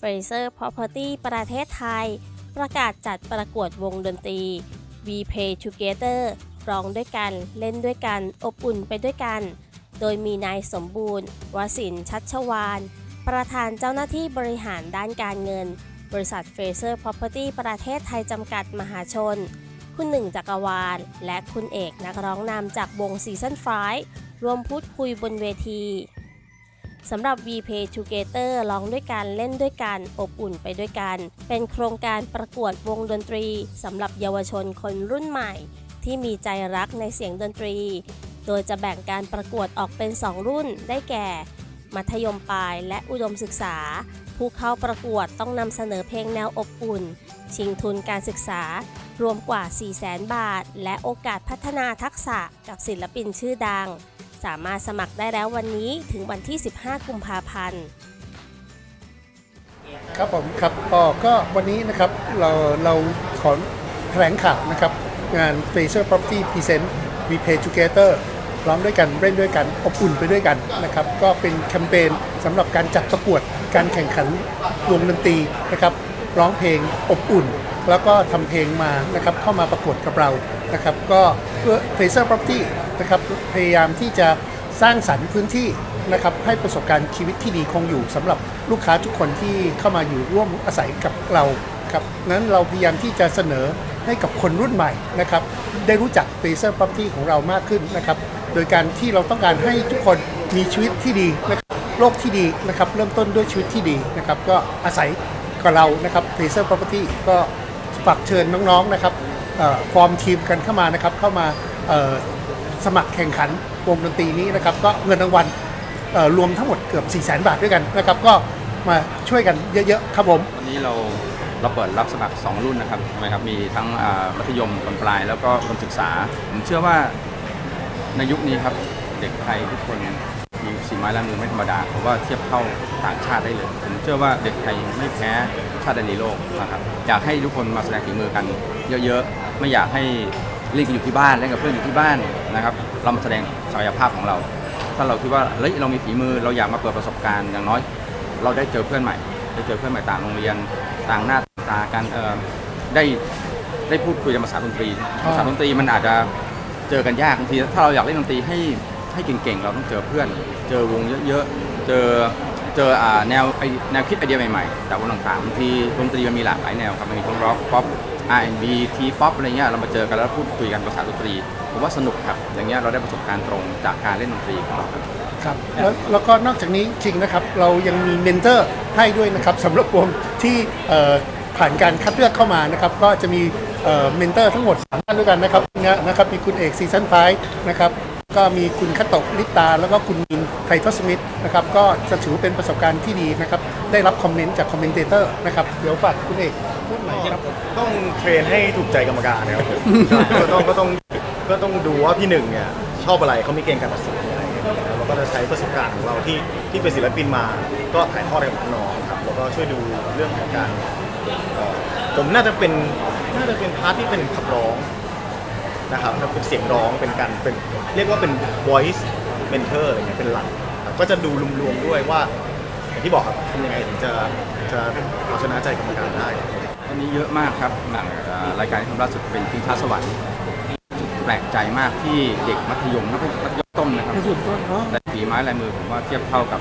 Fraser Property ประเทศไทย ประกาศจัดประกวดวงดนตรี We Play Together ร้องด้วยกัน เล่นด้วยกัน อบอุ่นไปด้วยกัน โดยมีนายสมบูรณ์ วสินชัชวาน ประธานเจ้าหน้าที่บริหารด้านการเงิน บริษัท Fraser Property ประเทศไทยจำกัดมหาชน คุณหนึ่งจักรวาล และคุณเอกนักร้องนำจากวงซีซันไฟร่วมพูดคุยบนเวที สำหรับ VPay Together ร้องด้วยกันเล่นด้วยกันอบอุ่นไปด้วยกัน เป็นโครงการประกวดวงดนตรีสำหรับเยาวชนคนรุ่นใหม่ ที่มีใจรักในเสียงดนตรี โดยจะแบ่งการประกวดออกเป็น 2 รุ่นได้แก่ มัธยมปลายและอุดมศึกษา ผู้เข้าประกวดต้องนำเสนอเพลงแนวอบอุ่น ชิงทุนการศึกษารวมกว่า 400,000 บาท และโอกาสพัฒนาทักษะกับศิลปินชื่อดัง สามารถสมัครได้แล้ววันนี้ถึงวันที่ 15 กุมภาพันธ์ ครับผมครับก็ก็วันนี้นะครับเราเราขอแถลงข่าวนะครับ งาน Fraser Property Present We Play Together ร้องด้วยกันเล่นด้วยกันอบอุ่นไปด้วยกันนะครับ ก็เป็นแคมเปญสำหรับการจัดประกวดการแข่งขันวงดนตรีนะครับ ร้องเพลงอบอุ่น แล้วก็ทำเพลงมานะครับเข้ามาประกวดกับเรานะครับ ก็เพื่อ Fraser Property นะครับพยายามที่จะสร้างสรรค์พื้นที่นะครับให้ประสบการณ์ชีวิตที่ดีคงอยู่สำหรับลูกค้าทุกคนที่เข้ามาอยู่ร่วมอาศัยกับเราครับนั้นเราพยายามที่จะเสนอให้กับคนรุ่นใหม่นะครับได้รู้จัก Fraser Property ของเรามากขึ้นนะครับโดยการที่เราต้องการให้ทุกคนมีชีวิตที่ดีนะครับโลกที่ดีนะครับเริ่มต้นด้วยชีวิตที่ดีนะครับก็อาศัยกับเรานะครับ Fraser Property ก็ฝากเชิญน้องๆนะครับเอ่อฟอร์มทีมกันเข้ามานะครับเข้ามาเอ่อ สมัครแข่งขันวงดนตรีนี้นะครับก็เงินรางวัลรวมทั้งหมดเกือบ 4 0 0 0 0 0บาทด้วยกันนะครับก็มาช่วยกันเยอะๆครับผมวันนี้เราเราเปิดรับสมัคร 2 รุ่นนะครับใช่ไหมครับมีทั้งอ่ามัธยมตอนปลายแล้วก็อุดมศึกษา ผมเชื่อว่าในยุคนี้ครับเด็กไทยทุกคนมีสีไม้ลายมือไม่ธรรมดาผมว่าเทียบเท่าต่างชาติได้เลย ผมเชื่อว่าเด็กไทยไม่แพ้ชาติใดในโลกนะครับอยากให้ทุกคนมาแสดงฝีมือกันเยอะๆ ไม่อยากให้ เล่นกันอยู่ที่บ้านเล่นกับเพื่อนอยู่ที่บ้านนะครับ เรามาแสดงศักยภาพของเรา ถ้าเราคิดว่าเฮ้ยเรามีฝีมือเราอยากมาเปิดประสบการณ์อย่างน้อย เราได้เจอเพื่อนใหม่ ได้เจอเพื่อนใหม่ต่างโรงเรียนต่างหน้าตากันเออได้ได้พูดคุยกันภาษาดนตรีภาษาดนตรีมันอาจจะเจอกันยากบางทีถ้าเราอยากเล่นดนตรีให้ให้เก่งๆ เราต้องเจอเพื่อน เจอวงเยอะๆ เจอ เจออ่าแนวไอแนวคิดไอเดียใหม่ๆจากวงต่างๆบางทีดนตรีมันมีหลากหลายแนวครับมันมีทั้งร็อกป๊อป R&B ทีป๊อปอะไรเงี้ยเรามาเจอกันแล้วพูดคุยกันภาษาดนตรีผมว่าสนุกครับ อย่างเงี้ยเราได้ประสบการณ์ตรงจากการเล่นดนตรีของเราครับ ครับแล้วแล้วก็นอกจากนี้จริงนะครับ เรายังมีเมนเทอร์ให้ด้วยนะครับสำหรับวงที่เอ่อผ่านการคัดเลือกเข้ามานะครับ ก็จะมีเอ่อเมนเทอร์ทั้งหมด3ท่านด้วยกันนะครับเนี่ยนะครับมีคุณเอกซีซันไฟนะครับ ก็มีคุณคตโตะลิตา แล้วก็คุณมินไททอสมิธนะครับก็จะถือเป็นประสบการณ์ที่ดีนะครับได้รับคอมเมนต์จากคอมเมนเตอร์นะครับเดี๋ยวฝากคุณเอกพูดหน่อยครับต้องเทรนให้ถูกใจกรรมการนะครับผมก็ต้องก็ต้องก็ต้องดูว่าพี่หนึ่งเนี่ยชอบอะไรเขามีเกณฑ์การตัดสินอะไรอย่างเงี้ยเราก็จะใช้ประสบการณ์ของเราที่ที่เป็นศิลปินมา ก็ถ่ายทอดให้กับน้องครับแล้วก็ช่วยดูเรื่องของการเอ่อผมน่าจะเป็นน่าจะเป็นพาร์ทที่เป็นขับร้อง นะครับเป็นเสียงร้องเป็นการเป็นเรียกว่าเป็น voice mentor อะไรเงี้ยเป็นหลักครับก็จะดูรวมๆด้วยว่าอย่างที่บอกครับทำยังไงถึงจะจะเอาชนะใจกรรมการได้วันนี้เยอะมากครับหนังเอ่อรายการที่ทำล่าสุดเป็นพิงท้าสวรรค์แปลกใจมากที่เด็กมัธยมนักมัธยมต้นนะครับในส่วนต้นเนาะแต่ฝีไม้ลายมือผมว่าเทียบเท่ากับ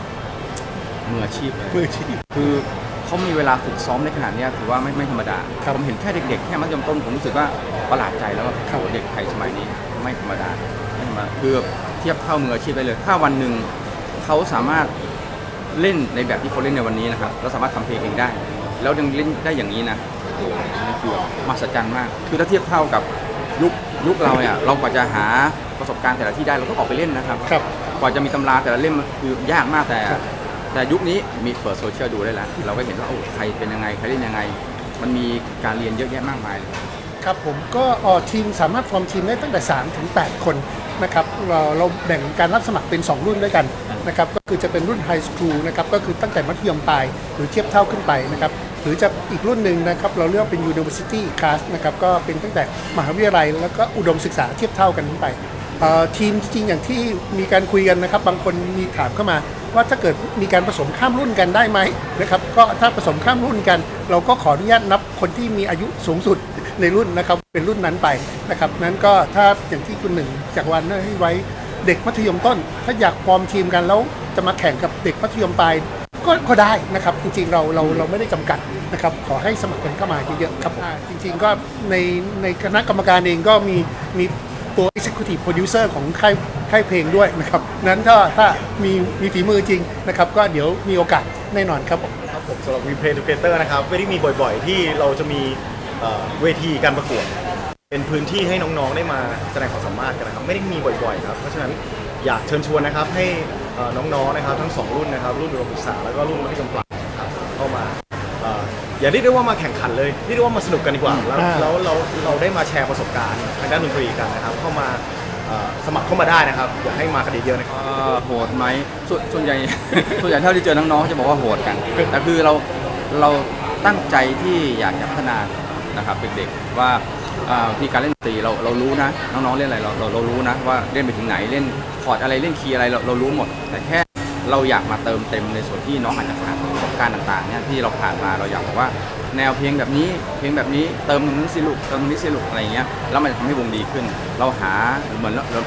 มืออาชีพเลยมืออาชีพ คือ เขามีเวลาฝึกซ้อมในขนาดเนี้ยถือว่าไม่ไม่ธรรมดาครับผมเห็นแค่เด็กๆ แค่มัธยมต้นผมรู้สึกว่าประหลาดใจแล้วว่าครับ โอ้โหเด็กไทยสมัยนี้ไม่ธรรมดาไม่ธรรมดาคือเทียบเท่ามืออาชีพได้เลย ถ้าวันหนึ่งเขาสามารถเล่นในแบบที่เขาเล่นในวันนี้นะครับแล้วสามารถทำเพลงเองได้ แล้วยังเล่นได้อย่างนี้นะโอ้โหนี่คือแบบมหัศจรรย์มาก คือถ้าเทียบเท่ากับยุคยุคเราเนี่ยเรากว่าจะหาประสบการณ์แต่ละที่ได้เราต้องออกไปเล่นนะครับ ครับ กว่าจะมีตำราแต่ละเล่มมันคือยากมากแต่ครับ แต่ยุคนี้มีเปิดโซเชียลดูได้แล้ว เราก็เห็นว่าโอ้ใครเป็นยังไง ใครเล่นยังไง มันมีการเรียนเยอะแยะมากมายเลย ครับผมก็ออทีมสามารถฟอร์มทีมได้ตั้งแต่ 3 ถึง 8 คนนะครับเราเราแบ่งการรับสมัครเป็น 2 รุ่นด้วยกันนะครับก็คือจะเป็นรุ่นไฮสคูลนะครับก็คือตั้งแต่มัธยมปลายหรือเทียบเท่าขึ้นไปนะครับหรือจะอีกรุ่นหนึ่งนะครับเราเรียกว่าเป็น University Class นะครับก็เป็นตั้งแต่มหาวิทยาลัยแล้วก็อุดมศึกษาเทียบเท่ากันขึ้นไป ทีมจริงอย่างที่มีการคุยกันนะครับ บางคนมีถามเข้ามา ว่าถ้าเกิดมีการผสมข้ามรุ่นกันได้ไหมนะครับก็ถ้าผสมข้ามรุ่นกัน เราก็ขออนุญาตนับคนที่มีอายุสูงสุดในรุ่นนะครับเป็นรุ่นนั้นไปนะครับนั้นก็ถ้าอย่างที่คุณหนึ่งจากวันให้ไว้เด็กมัธยมต้น ถ้าอยากฟอร์มทีมกันแล้วจะมาแข่งกับเด็กมัธยมปลายก็ก็ได้นะครับ จริงๆเราเราเราไม่ได้จำกัดนะครับ ขอให้สมัครกันเข้ามาเยอะๆครับจริง ๆ ก็ในในคณะกรรมการเองก็มีมี ตัว executive producer ของค่ายค่ายเพลงด้วยนะครับ นั้นถ้าถ้ามีมีฝีมือจริงนะครับ ก็เดี๋ยวมีโอกาสแน่นอนครับผมครับผมสำหรับ We Play Together นะครับไม่ได้มีบ่อยๆ ที่เราจะมีเอ่อเวทีการประกวด เป็นพื้นที่ให้น้องๆได้มาแสดงความสามารถกันนะครับ ไม่ได้มีบ่อยๆครับเพราะฉะนั้นอยากเชิญชวนนะครับให้เอ่อน้องๆนะครับทั้งสองรุ่นนะครับรุ่นอุดมศึกษาแล้วก็รุ่นมัธยมปลายนะครับเข้ามา อ่ออย่าเรียกได้ว่ามาแข่งขันเลยเรียกได้ว่ามาสนุกกันดีกว่าแล้วอ่า แล้วเราเราได้มาแชร์ประสบการณ์ทางด้านดนตรีกันนะครับ เข้ามาเอ่อสมัครเข้ามาได้นะครับ อยากให้มากันเยอะๆนะครับ เอ่อโหดไหมสวนส่วนใหญ่ ส่วนใหญ่เท่าที่เจอน้องๆจะบอกว่าโหดกัน แต่คือเราเราตั้งใจที่อยากจะพัฒนานะครับเด็กๆว่าอ่าวิธีการเล่นดนตรีเราเรารู้นะน้องๆเล่นอะไรเราเราเรารู้นะว่าเล่นไปถึงไหนเล่นคอร์ดอะไรเล่นคีย์อะไรเราเรารู้หมด แต่แค่เราอยากมาเติมเต็มในส่วนที่น้องอาจจะขาดประสบ การณ์ต่างๆเนี่ยที่เราผ่านมาเราอยากบอกว่า แนวเพลงแบบนี้เพลงแบบนี้เติมตรงนี้สิลูกเติมตรงนี้สิลูกอะไรเงี้ยแล้วมันจะทำให้วงดีขึ้น เราหาเหมือนเราเรา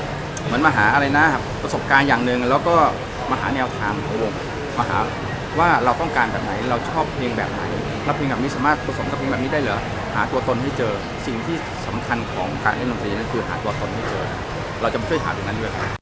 เหมือนมาหาอะไรนะครับประสบการณ์อย่างหนึ่งแล้วก็มาหาแนวทางของวงมาหาว่าเราต้องการแบบไหนเราชอบเพลงแบบไหนแล้วเพลงแบบนี้สามารถผสมกับเพลงแบบนี้ได้เหรอหาตัวตนให้เจอสิ่งที่สำคัญของการเล่นดนตรีนั่นคือหาตัวตนให้เจอ เราจะมาช่วยหาตรงนั้นด้วยครับ